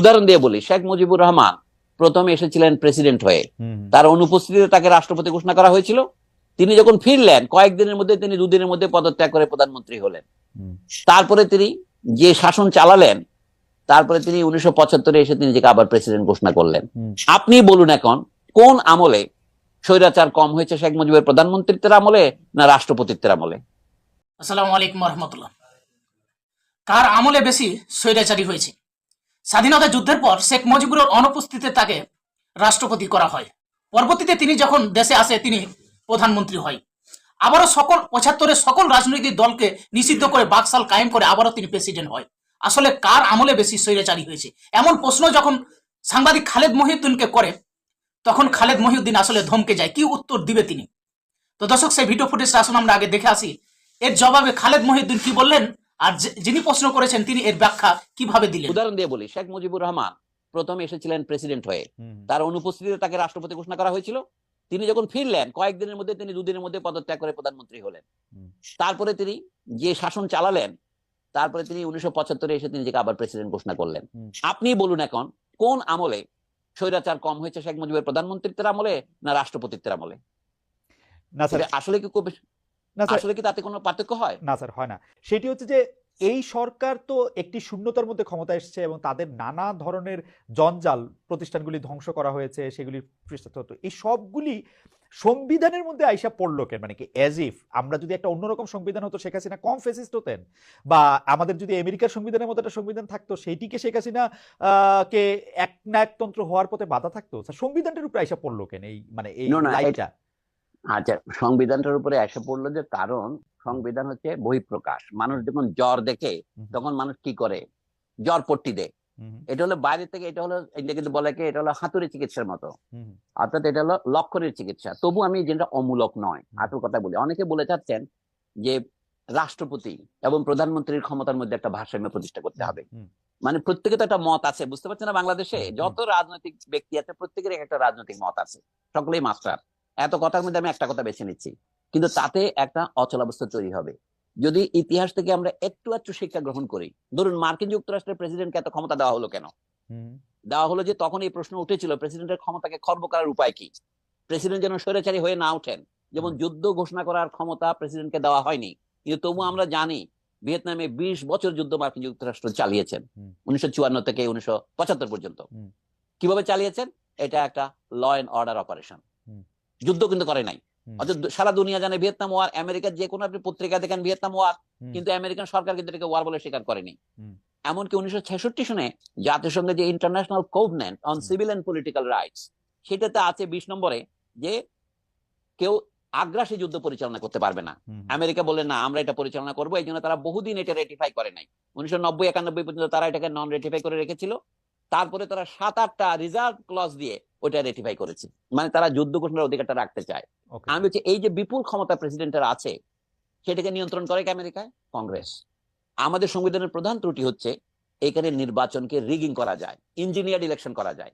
উদাহরণ দিয়ে বলি শেখ মুজিবুর রহমান প্রথমে এসেছিলেন প্রেসিডেন্ট হয়ে। তার অনুপস্থিতিতে তাকে রাষ্ট্রপতি ঘোষণা করা হয়েছিল। তিনি যখন ফিরলেন কয়েকদিনের মধ্যে তিনি দুদিনের মধ্যে পদত্যাগ করে প্রধানমন্ত্রী হলেন। তারপরে তিনি যে শাসন চালালেন তারপরে তিনি উনিশশো পঁচাত্তরে এসে তিনি নিজেকে আবার প্রেসিডেন্ট ঘোষণা করলেন। আপনি বলুন এখন কোন আমলে স্বৈরাচার কম হয়েছে শেখ মুজিবের প্রধানমন্ত্রীত্বের আমলে না রাষ্ট্রপতিত্বের আমলে? আসসালামু আলাইকুম রহমতুল্লাহ। কার আমলে বেশি স্বৈরাচারী হয়েছে? স্বাধীনতা যুদ্ধের পর শেখ মুজিবুরের অনুপস্থিতিতে তাকে রাষ্ট্রপতি করা হয়। পরবর্তীতে তিনি যখন দেশে আসে, তিনি প্রধানমন্ত্রী হয়। আবারও সকল, পঁচাত্তরের সকল রাজনৈতিক দলকে নিষিদ্ধ করে বাকশাল কায়েম করে আবারও তিনি প্রেসিডেন্ট হয়। আসলে কার আমলে বেশি স্বৈরাচারী হয়েছে? এমন প্রশ্ন যখন সাংবাদিক খালেদ মহিউদ্দিনকে করে, তখন খালেদ মহিউদ্দিন আসলে ধমকে যায়। কি উত্তর দিবে তিনি? তো দর্শক, সেই ভিডিও ফুটেজটা আসলে আমরা আগে দেখে আসি। এর জবাবে খালেদ মহিউদ্দিন কি বললেন? আর যিনি প্রশ্ন করেছেন তিনি এর ব্যাখ্যা কীভাবে দিলেন? উদাহরণ দিয়ে বলি শেখ মুজিবুর রহমান প্রথমে এসেছিলেন প্রেসিডেন্ট হয়ে। তার অনুপস্থিতিতে তাকে রাষ্ট্রপতি ঘোষণা করা হয়েছিল। তিনি যখন ফিরলেন কয়েকদিনের মধ্যে তিনি দুদিনের মধ্যে পদত্যাগ করে প্রধানমন্ত্রী হলেন। তারপরে তিনি যে শাসন চালালেন তারপরে তিনি উনিশশো পঁচাত্তরে এসে তিনি নিজেকে আবার প্রেসিডেন্ট ঘোষণা করলেন। আপনি বলুন এখন কোন আমলে স্বৈরাচার কম হয়েছে শেখ মুজিবের প্রধানমন্ত্রীত্বের আমলে না রাষ্ট্রপতিত্বের আমলে? না স্যার। আসলে কি খুব না আসলে কি তাতে কোনো পার্থক্য হয়? না স্যার হয় না। সেটি হচ্ছে যে এই সরকার তো একটি শূন্যতার মধ্যে ক্ষমতা এসেছে এবং তাদের নানা ধরনের জঞ্জাল প্রতিষ্ঠানগুলি ধ্বংস করা হয়েছে এই সবগুলি সংবিধানের মধ্যে আইসা পড়ল কেন? মানে কি অ্যাজ ইফ আমরা যদি একটা অন্যরকম সংবিধান হতো শেখ হাসিনা কম ফেসিস্ট হতেন? বা আমাদের যদি আমেরিকার সংবিধানের মতো একটা সংবিধান থাকতো সেইটিকে শেখ হাসিনা আহ, কে এক হওয়ার পথে বাধা থাকতো? সংবিধানটার উপরে আইসা পড়ল কেন এই মানে এই লাইটটা আচ্ছা সংবিধানটার উপরে এসে পড়ল যে কারণ সংবিধান হচ্ছে বহিঃপ্রকাশ। মানুষ যখন জ্বর দেখে তখন মানুষ কি করে? জ্বর পট্টি দেয় এটা হলো বাইরে থেকে এটা হলো এটা কিন্তু বলে কি এটা হলো হাতুড়ি চিকিৎসার মতো। অর্থাৎ এটা হলো লক্ষণের চিকিৎসা। তবু আমি যেটা অমূলক নয় আসল কথা বলি। অনেকে বলে চাচ্ছেন যে রাষ্ট্রপতি এবং প্রধানমন্ত্রীর ক্ষমতার মধ্যে একটা ভারসাম্য প্রতিষ্ঠা করতে হবে। মানে প্রত্যেকে তো একটা মত আছে বুঝতে পারছেন না বাংলাদেশে। যত রাজনৈতিক ব্যক্তি আছে প্রত্যেকের একটা রাজনৈতিক মত আছে। সকলেই মাস্টার। এত কথার মধ্যে আমি একটা কথা বেছে নিচ্ছি। কিন্তু তাতে একটা অচলাবস্থা তৈরি হবে। যদি ইতিহাস থেকে আমরা একটু একটু শিক্ষা গ্রহণ করি ধরুন মার্কিন যুক্তরাষ্ট্রের প্রেসিডেন্টকে এত ক্ষমতা দেওয়া হলো কেন? দেওয়া হলো যে তখন এই প্রশ্ন উঠেছিল প্রেসিডেন্টের ক্ষমতাকে খর্ব করার উপায় কি? প্রেসিডেন্ট যেন স্বৈরাচারী হয়ে না ওঠেন। যেমন যুদ্ধ ঘোষণা করার ক্ষমতা প্রেসিডেন্টকে দেওয়া হয়নি। কিন্তু তবু আমরা জানি ভিয়েতনামে বিশ বছর যুদ্ধ মার্কিন যুক্তরাষ্ট্র চালিয়েছেন। উনিশশো চুয়ান্ন থেকে উনিশশো পঁচাত্তর পর্যন্ত। কীভাবে চালিয়েছেন? এটা একটা ল অ্যান্ড অর্ডার অপারেশন। যুদ্ধ কিন্তু করে নাই। অর্থাৎ সারা দুনিয়া জানে ভিয়েতনাম ওয়ার আমেরিকার যে কোনো আপনি পত্রিকা দেখেন ভিয়েতনাম ওয়ার কিন্তু আমেরিকান সরকার কিন্তু এটাকে ওয়ার বলে স্বীকার করেনি। এমনকি উনিশশো ছেষট্টি সনে জাতিসংঘের যে international covenant on civil and political rights সেটাতে আছে বিশ নম্বরে যে কেউ আগ্রাসী যুদ্ধ পরিচালনা করতে পারবে না। আমেরিকা বলে না আমরা এটা পরিচালনা করব। এই জন্য তারা বহুদিন এটা রেটিফাই করে নাই। উনিশশো নব্বই একানব্বই পর্যন্ত তারা এটাকে নন রেটিফাই করে রেখেছিল। তারপরে তারা সাত আটটা রিজার্ভ ক্লজ দিয়ে ওটা রেটিফাই করেছে। মানে তারা যুদ্ধ ঘোষণার অধিকারটা রাখতে চায়। আমি হচ্ছে এই যে বিপুল ক্ষমতা প্রেসিডেন্টের আছে সেটাকে নিয়ন্ত্রণ করে কি আমেরিকায়? কংগ্রেস। আমাদের সংবিধানের প্রধান ত্রুটি হচ্ছে এখানে নির্বাচনকে রিগিং করা যায় ইঞ্জিনিয়ার ইলেকশন করা যায়।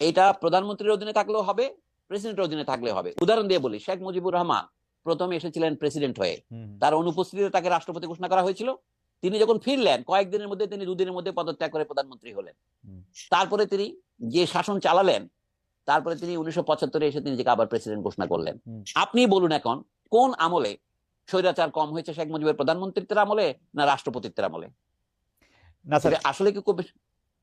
এটা প্রধানমন্ত্রীর অধীনে থাকলেও হবে প্রেসিডেন্টের অধীনে থাকলেও হবে। উদাহরণ দিয়ে বলি শেখ মুজিবুর রহমান প্রথমে এসেছিলেন প্রেসিডেন্ট হয়ে। তার অনুপস্থিতিতে তাকে রাষ্ট্রপতি ঘোষণা করা হয়েছিল। তিনি যখন ফিরলেন কয়েকদিনের মধ্যে তিনি দুদিনের মধ্যে পদত্যাগ করে প্রধানমন্ত্রী হলেন। তারপরে তিনি যে শাসন চালালেন তারপরে তিনি উনিশশো পঁচাত্তরে এসে তিনি নিজেকে আবার প্রেসিডেন্ট ঘোষণা করলেন। আপনি বলুন এখন কোন আমলে স্বৈরাচার কম হয়েছে শেখ মুজিবের প্রধানমন্ত্রীত্বের আমলে না রাষ্ট্রপতিত্বের আমলে? না স্যার। আসলে কি খুব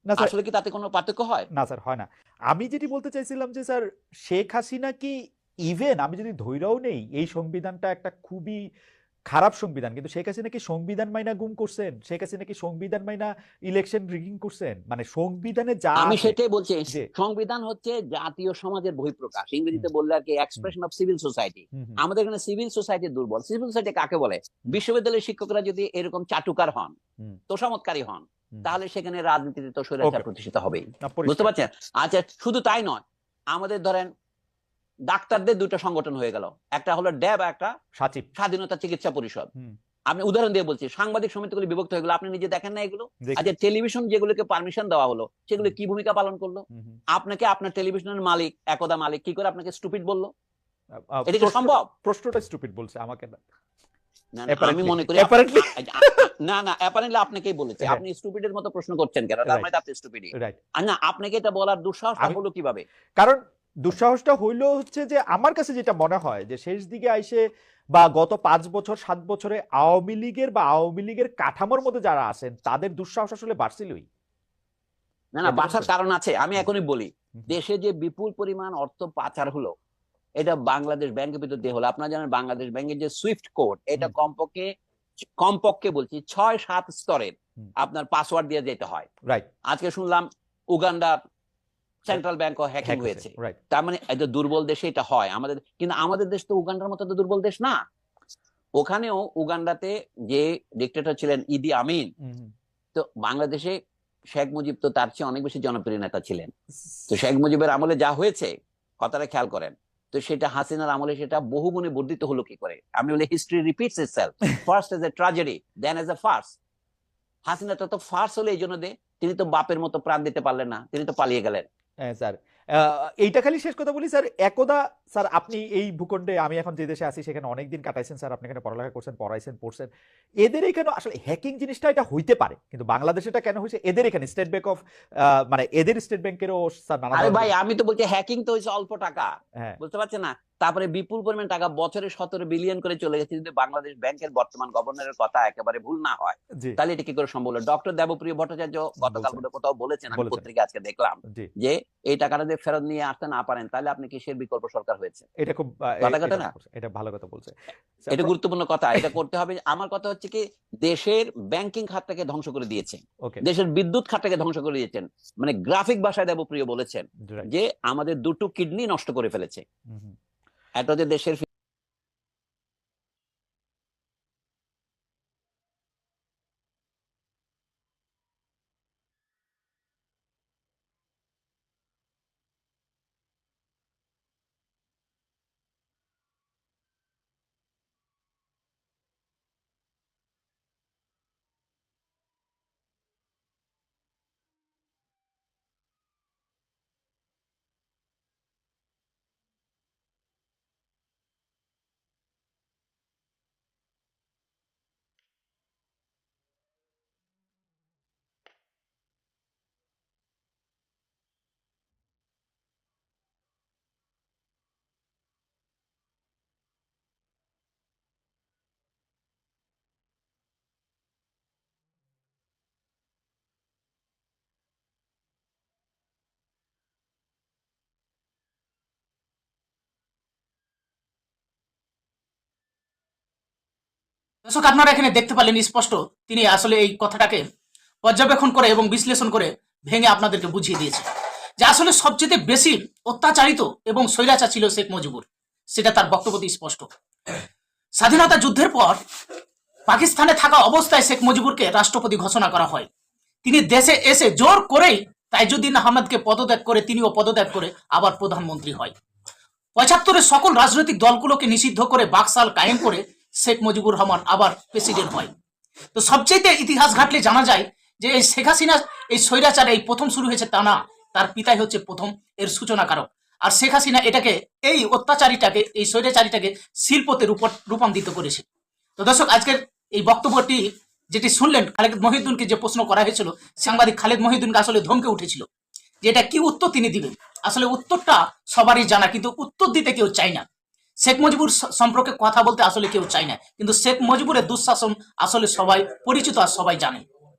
না স্যার। আসলে কি তাতে কোনো পার্থক্য হয়? না স্যার হয় না। আমি যেটি বলতে চাইছিলাম যে স্যার শেখ হাসিনা কি ইভেন আমি যদি ধৈর্যও নেই এই সংবিধানটা একটা খুবই খারাপ সংবিধান কিন্তু শেখ হাসিনা কি সংবিধান মাইনা গুম করছেন? শেখ হাসিনা কি সংবিধান মাইনা ইলেকশন রিগিং করছেন? মানে সংবিধানে যা আমি সেটাই বলছি সংবিধান হচ্ছে জাতীয় সমাজের বহিঃপ্রকাশ। ইংরেজিতে বললে আর কি এক্সপ্রেশন অফ সিভিল সোসাইটি আমাদের এখানে সিভিল সোসাইটি দুর্বল। সিভিল সোসাইটি কাকে বলে? বিশ্ববিদ্যালয়ের শিক্ষকরা যদি এরকম চাটুকার হন। তোষামতকারী হন তাহলে সেখানে রাজনীতিতে তো স্বৈরাচার প্রতিষ্ঠিত হবেই। বুঝতে পারছেন? আচ্ছা শুধু তাই নয় আমাদের ধরেন ডাক্তারদের দুটো সংগঠন হয়ে গেল। একটা হলো ড্যাব একটা সাচিব। স্বাধীনতা চিকিৎসা পরিষদ। আমি উদাহরণ দিয়ে বলছি সাংবাদিক সমিতিগুলি বিভক্ত হয়ে গেলো। আপনি নিজে দেখেন না এগুলো। আচ্ছা টেলিভিশন যেগুলোকে পারমিশন দেওয়া হলো সেগুলো কি ভূমিকা পালন করল। আপনাকে আপনার টেলিভিশনের মালিক একদা মালিক কি করে আপনাকে স্টুপিড বলল? এটা কি সম্ভব? প্রশ্নটা স্টুপিড বলছে আমাকে না। আমি মনে করি না না অ্যাপারেন্টলি আপনাকেই বলেছে। হ্যাঁ। আপনি স্টুপিডের মতো প্রশ্ন করছেন কেন? তার মানে আপনি স্টুপিডই রাইট না আপনাকে এটা বলার দুঃসাহস হলো কীভাবে? কারণ দুঃসাহসটা হইল হচ্ছে যে আমার কাছে যেটা মনে হয় যে শেষ দিকে আইসে বা গত পাঁচ বছর সাত বছরে আওয়ামী লীগের বা আওয়ামী লীগের কাঠামোর মধ্যে যারা আছেন তাদের দুঃসাহস আসলে বাড়ছিলই। না না বাসার কারণ আছে আমি এখনই বলি দেশে যে বিপুল পরিমাণ অর্থ পাচার হলো এটা বাংলাদেশ ব্যাংকের ভিতর দিয়ে হলো। আপনারা জানেন বাংলাদেশ ব্যাংকের যে সুইফট কোড এটা কমপক্ষে কমপক্ষে বলছি ছয় সাত স্তরের আপনার পাসওয়ার্ড দিয়ে যেতে হয়। রাইট আজকে শুনলাম উগান্ডার সেন্ট্রাল ব্যাংকও হ্যাকিং হয়েছে। তার মানে এটা দুর্বল দেশে এটা হয়। আমাদের কিন্তু আমাদের দেশ তো উগান্ডার মতো তো দুর্বল দেশ না। ওখানেও উগান্ডাতে যে ডিক্টেটর ছিলেন ইদি আমিন তো বাংলাদেশে শেখ মুজিব তো তার চেয়ে অনেক বেশি জনপ্রিয় নেতা ছিলেন। তো শেখ মুজিবের আমলে যা হয়েছে কথাটা খেয়াল করেন তো সেটা হাসিনার আমলে সেটা বহুগুণে বর্ধিত হলো কি করে? আমি বলি history repeats itself first as a tragedy then as a farce হাসিনাটা তো ফার্স হলে এই জন্য দে তিনি তো বাপের মতো প্রাণ দিতে পারলেন না তিনি তো পালিয়ে গেলেন। হ্যাঁ স্যার। এইটা খালি শেষ কথা বলি স্যার। একদা স্যার আপনি এই ভূখণ্ডে আমি এখন যে দেশে আছি সেখানে অনেকদিন কাটাইছেন স্যার। আপনি এখানে পড়ালেখা করছেন পড়াইছেন পড়ছেন। এদের এখানে আসলে হ্যাকিং জিনিসটা এটা হইতে পারে? কিন্তু বাংলাদেশে এটা কেন হয়েছে এদের এখানে স্টেট ব্যাংক অফ মানে এদের স্টেট ব্যাংকেরও স্যার নানা ভাই আমি তো বলছি হ্যাকিং তো হয়েছে অল্প টাকা। হ্যাঁ। বুঝতে পারছেন না? তারপরে বিপুল পরিমাণ টাকা বছরে সতেরো বিলিয়ন করে চলে গেছে। যদি বাংলাদেশ ব্যাংকের বর্তমান গভর্নরের কথা একেবারে ভুল না হয় তাহলে এটা কি করে সম্ভব ডক্টর দেবপ্রিয় ভট্টাচার্য গতকাল। কোথাও বলেছেন আমি পত্রিকা আজকে দেখলাম যে এই টাকাটা যদি ফেরত নিয়ে আসতে না পারেন তাহলে আপনি কিসের বিকল্প সরকার হয়েছে? এটা খুব কথা না? এটা ভালো কথা বলছে। এটা গুরুত্বপূর্ণ কথা এটা করতে হবে। আমার কথা হচ্ছে কি দেশের ব্যাংকিং খাতটাকে ধ্বংস করে দিয়েছে। দেশের বিদ্যুৎ খাতটাকে ধ্বংস করে দিয়েছেন। মানে গ্রাফিক ভাষায় দেবপ্রিয় বলেছেন যে আমাদের দুটো কিডনি নষ্ট করে ফেলেছে। হুম, যে দেশের দর্শক, আপনারা এখানে দেখতে পারলেন স্পষ্ট, তিনি আসলে এই কথাটাকে পর্যবেক্ষণ করে এবং বিশ্লেষণ করে ভেঙে আপনাদেরকে বুঝিয়ে দিয়েছে যে আসলে সবচেয়ে বেশি অত্যাচারিত এবং স্বৈরাচার ছিল শেখ মুজিবুর। সেটা তার বক্তব্যতে স্পষ্ট। স্বাধীনতা যুদ্ধের পর পাকিস্তানে থাকা অবস্থায় শেখ মুজিবুরকে রাষ্ট্রপতি ঘোষণা করা হয়। তিনি দেশে এসে জোর করেই তাইজুদ্দিন আহমেদকে পদত্যাগ করে, তিনিও পদত্যাগ করে আবার প্রধানমন্ত্রী হয়। পঁচাত্তরের সকল রাজনৈতিক দলগুলোকে নিষিদ্ধ করে বাকশাল কায়েম করে শেখ মুজিবুর রহমান আবার প্রেসিডেন্ট হয়। তো সবচেয়ে ইতিহাস ঘাটলে জানা যায় যে এই শেখ হাসিনা এই স্বৈরাচার এই প্রথম শুরু হয়েছে তা না, তার পিতাই হচ্ছে প্রথম, এর সূচনা কারক আর শেখ হাসিনা এটাকে, এই অত্যাচারীটাকে, এই স্বৈরাচারীটাকে শিল্পতে রূপ- রূপান্তরিত করেছে। তো দর্শক, আজকের এই বক্তব্যটি যেটি শুনলেন, খালেদ মহিউদ্দিনকে যে প্রশ্ন করা হয়েছিল, সাংবাদিক খালেদ মহিউদ্দিনকে আসলে ধমকে উঠেছিল যে এটা কি উত্তর তিনি দিবেন? আসলে উত্তরটা সবারই জানা, কিন্তু উত্তর দিতে কেউ চায় না। শেখ মুজিবুর সম্পর্কে কথা বলতে আসলে কেউ চায় না। কিন্তু শেখ মুজিবুরের দুঃশাসন আসলে সবাই পরিচিত আর সবাই জানে।